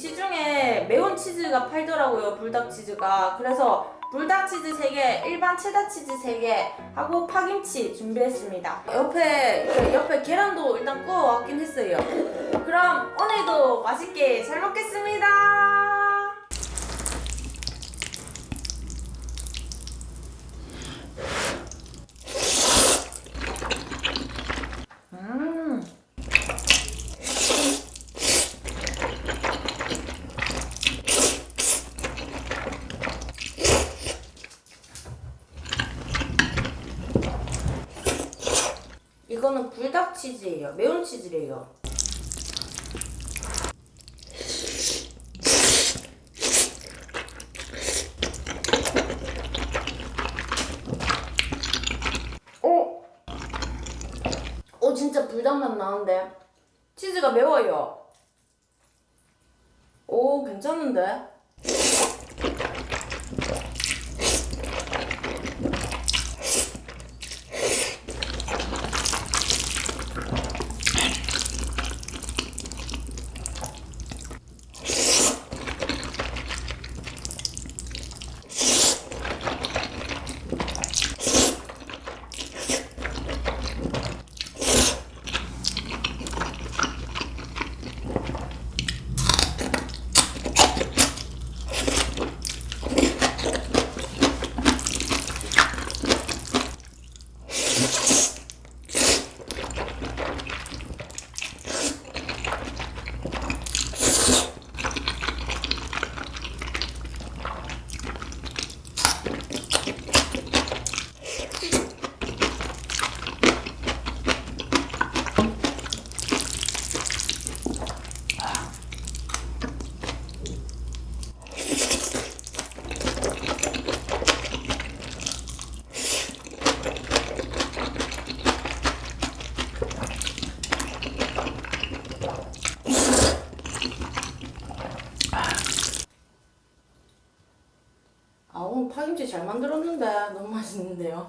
시중에 매운 치즈가 팔더라고요. 불닭 치즈가. 그래서 불닭 치즈 3개, 일반 체다 치즈 3개 하고 파김치 준비했습니다. 옆에 그 옆에 계란도 일단 구워 왔긴 했어요. 그럼 오늘도 맛있게 잘 먹겠습니다. 이거는 불닭 치즈예요. 매운 치즈래요. 오! 오 진짜 불닭 맛 나는데 치즈가 매워요. 오 괜찮은데? 파김치 잘 만들었는데 너무 맛있는데요.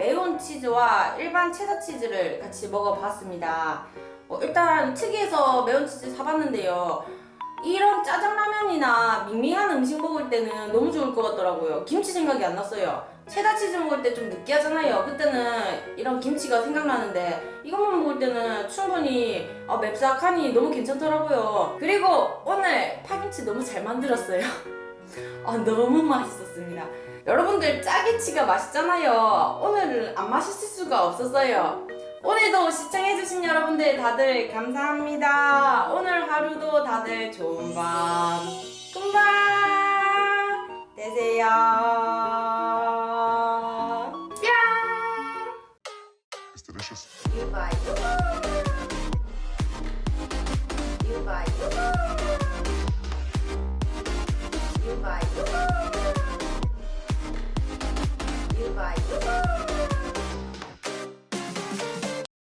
매운 치즈와 일반 체다 치즈를 같이 먹어봤습니다. 어, 일단 특이해서 매운 치즈 사봤는데요. 이런 짜장라면이나 밍밍한 음식 먹을 때는 너무 좋을 것 같더라고요. 김치 생각이 안 났어요. 체다 치즈 먹을 때 좀 느끼하잖아요. 그때는 이런 김치가 생각나는데 이것만 먹을 때는 충분히 아, 맵싹하니 너무 괜찮더라고요. 그리고 오늘 파김치 너무 잘 만들었어요. 아, 너무 맛있었습니다. 여러분들 짜게치가 맛있잖아요. 오늘 안 맛있을 수가 없었어요. 오늘도 시청해주신 여러분들 다들 감사합니다. 오늘 하루도 다들 좋은 밤, 금방 되세요.